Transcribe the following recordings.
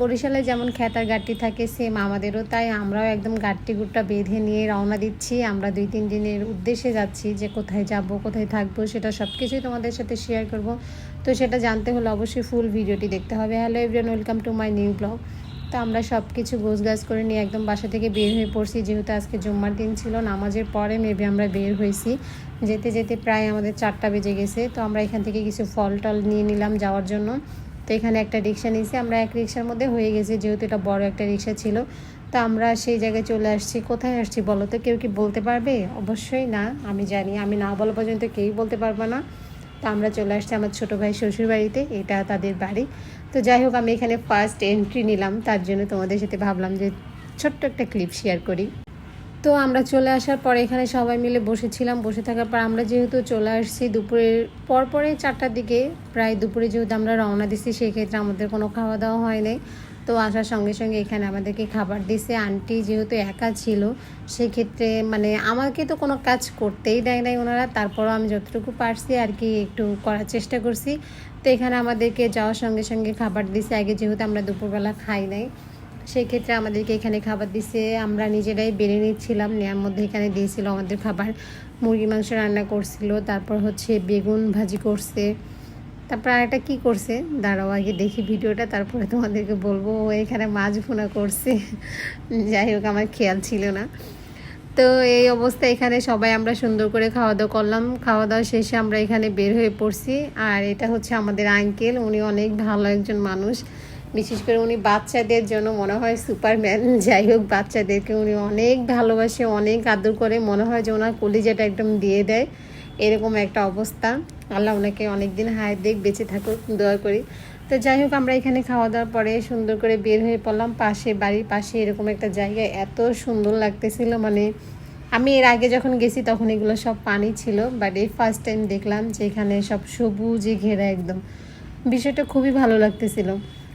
বরিশালে যেমন খেতার গাড়টি থাকে সেম আমাদেরও তাই। আমরাও একদম গাড়টি গুটটা বেঁধে নিয়ে রওনা দিচ্ছি। আমরা দুই তিন দিনের উদ্দেশ্যে যাচ্ছি যে কোথায় যাব, কোথায় থাকব, সেটা সব কিছুই তোমাদের সাথে শেয়ার করব। তো সেটা জানতে হলে অবশ্যই ফুল ভিডিওটি দেখতে হবে। Hello everyone welcome to my new blog তো আমরা সব কিছু গোছগাছ করে নিয়ে একদম বাসা থেকে বের হয়ে পড়ছি। যেহেতু আজকে জুম্মার দিন ছিল, নামাজের পরে মেবি আমরা বের হয়েছি। যেতে যেতে প্রায় আমাদের চারটা বেজে গেছে। তো আমরা এখান থেকে কিছু ফল টল নিয়ে নিলাম যাওয়ার জন্য। তো এখানে একটা রিক্সা নিয়েছি। আমরা এক রিক্সার মধ্যে হয়ে গেছি, যেহেতু এটা বড় একটা রিক্সা ছিল। তো আমরা সেই জায়গায় চলে আসছি। কোথায় আসছি বলো তো? কেউ কি বলতে পারবে? অবশ্যই না, আমি জানি। আমি না বলা পর্যন্ত কেউই বলতে পারব না। তো আমরা চলে আসছি আমার ছোটো ভাই শ্বশুর বাড়িতে, এটা তাদের বাড়ি। তো যাই হোক, আমি এখানে ফার্স্ট এন্ট্রি নিলাম। তার জন্য তোমাদের সাথে ভাবলাম যে ছোট্ট একটা ক্লিপ শেয়ার করি। তো আমরা চলে আসার পরে এখানে সবাই মিলে বসেছিলাম। বসে থাকার পর আমরা যেহেতু চলে আসছি দুপুরের পর পরে চারটার দিকে, প্রায় দুপুরে যেহেতু আমরা রওনা দিচ্ছি সেক্ষেত্রে আমাদের কোনো খাওয়া দাওয়া হয় নাই তো আসার সঙ্গে সঙ্গে এখানে আমাদেরকে খাবার দিছে। আন্টি যেহেতু একা ছিল, সেক্ষেত্রে মানে আমাকে তো কোনো কাজ করতেই দেয় নাই ওনারা। তারপরও আমি যতটুকু পারছি আর কি একটু করার চেষ্টা করছি। তো এখানে আমাদেরকে যাওয়ার সঙ্গে সঙ্গে খাবার দিছে। আগে যেহেতু আমরা দুপুরবেলা খাই নাই সেই ক্ষেত্রে আমাদেরকে এখানে খাবার দিছে। আমরা নিজেরাই বেড়ে নিচ্ছিলাম নেওয়ার মধ্যে এখানে দিয়েছিল আমাদের খাবার। মুরগি মাংস রান্না করছিল, তারপর হচ্ছে বেগুন ভাজি করছে। তারপর আরেকটা কী করছে? দাঁড়াও আগে দেখি ভিডিওটা, তারপরে তোমাদেরকে বলব। এখানে মাছ ভুনা করছে। যাই হোক, আমার খেয়াল ছিল না। তো এই অবস্থা এখানে সবাই আমরা সুন্দর করে খাওয়া দাওয়া করলাম। খাওয়া দাওয়া শেষে আমরা এখানে বের হয়ে পড়ছি। আর এটা হচ্ছে আমাদের আঙ্কেল উনি অনেক ভালো একজন মানুষ। বিশেষ করে উনি বাচ্চাদের জন্য মনে হয় সুপারম্যান। যাই হোক, বাচ্চাদেরকে উনি অনেক ভালোবাসে, অনেক আদর করে। মনে হয় যে ওনার কলিজাটা একদম দিয়ে দেয়। এরকম একটা অবস্থা। আল্লাহ ওনাকে অনেক দিন হায় দেখ বেঁচে থাকুক, দোয়া করি। তো যাই হোক, আমরা এখানে খাওয়া দাওয়ার পরে সুন্দর করে বের হয়ে পড়লাম। পাশে, বাড়ির পাশে এরকম একটা জায়গা এত সুন্দর লাগতেছিল। মানে আমি এর আগে যখন গেছি তখন এগুলো সব পানি ছিল। বাট এই ফার্স্ট টাইম দেখলাম যে এখানে সব সবুজে ঘেরা একদম। বিষয়টা খুবই ভালো লাগতেছিল।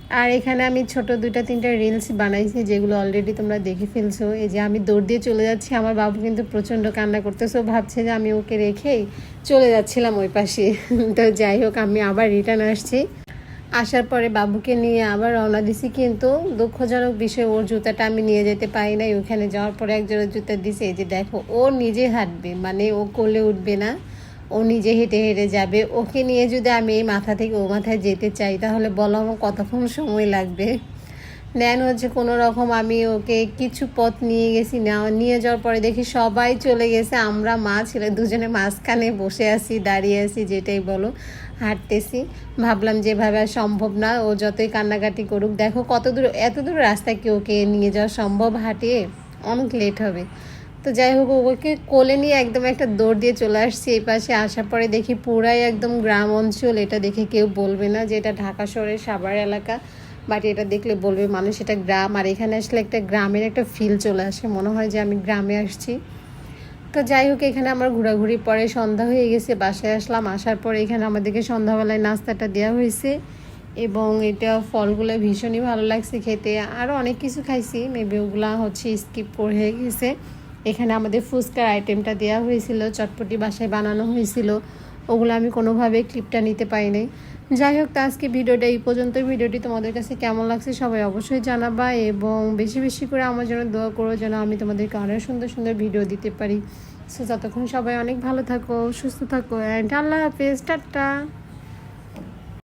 আর এখানে আমি ছোট দুইটা, তিনটা রিলস বানাইছি, যেগুলো অলরেডি তোমরা দেখে ফেলছো। এই যে আমি দৌড় দিয়ে চলে যাচ্ছি, আমার বাবু কিন্তু প্রচণ্ড কান্না করতেছো। ভাবছে যে আমি ওকে রেখেই চলে যাচ্ছিলাম ওই পাশে। তো যাই হোক, আমি আবার রিটার্ন আসছি। আসার পরে বাবুকে নিয়ে আবার রওনা দিছি, কিন্তু দুঃখজনক বিষয়, ওর জুতাটা আমি নিয়ে যেতে পারি নাই। ওখানে যাওয়ার পরে একজনের জুতা দিছে। যে দেখো, ও নিজে হাঁটবে মানে ও কোলে উঠবে না। ও নিজে হেঁটে হেঁটে যাবে। ওকে নিয়ে যদি আমি এই মাথা থেকে ও মাথায় যেতে চাই, তাহলে বলো আমার কতক্ষণ সময় লাগবে? নেন হচ্ছে কোনো রকম আমি ওকে কিছু পথ নিয়ে গেছি, নেওয়া, নিয়ে যাওয়ার পরে দেখি সবাই চলে গেছে। আমরা মা ছেলে দুজনে মাঝখানে বসে আছি, দাঁড়িয়ে আছি, যেটাই বলো হাঁটতেছি। ভাবলাম যেভাবে সম্ভব না, ও যতই কান্নাকাটি করুক, দেখো কত দূর, এত দূর রাস্তা কি ওকে নিয়ে যাওয়া সম্ভব হাঁটিয়ে? অনেক লেট হবে। তো যাই হোক, ওকে কোলে নিয়ে একদম একটা দৌড় দিয়ে চলে আসছি। এই পাশে আসার পরে দেখি পুরাই একদম গ্রাম অঞ্চল। এটা দেখে কেউ বলবে না যে এটা ঢাকা শহরের সাভার এলাকা, বাট এটা দেখলে বলবে মানুষ এটা গ্রাম। আর এখানে আসলে একটা গ্রামের একটা ফিল চলে আসে। মনে হয় যে আমি গ্রামে আসছি। তো যাই হোক, এখানে আমার ঘোরাঘুরি পরে সন্ধ্যা হয়ে গেছে, বাসায় আসলাম। আসার পরে এখানে আমাদেরকে সন্ধ্যাবেলায় নাস্তাটা দেওয়া হয়েছে এবং এটা ফলগুলো ভীষণই ভালো লাগছে খেতে। আরও অনেক কিছু খাইছি মেবি ওগুলা হচ্ছে স্কিপ করে গেছে। এখানে আমাদের ফুচকার আইটেমটা দেওয়া হয়েছিল, চটপটি বাসায় বানানো হয়েছিল। ওগুলো আমি কোনোভাবে ক্লিপটা নিতে পারি নাই যাই হোক, তা আজকে ভিডিওটা এই পর্যন্ত ভিডিওটি তোমাদের কাছে কেমন লাগছে সবাই অবশ্যই জানাবা এবং বেশি বেশি করে আমার জন্য দোয়া করো যেন আমি তোমাদেরকে অনেক সুন্দর সুন্দর ভিডিও দিতে পারি। সো, ততক্ষণ সবাই অনেক ভালো থাকো, সুস্থ থাকো অ্যান্ড আল্লাহ হাফেজ, টাটা।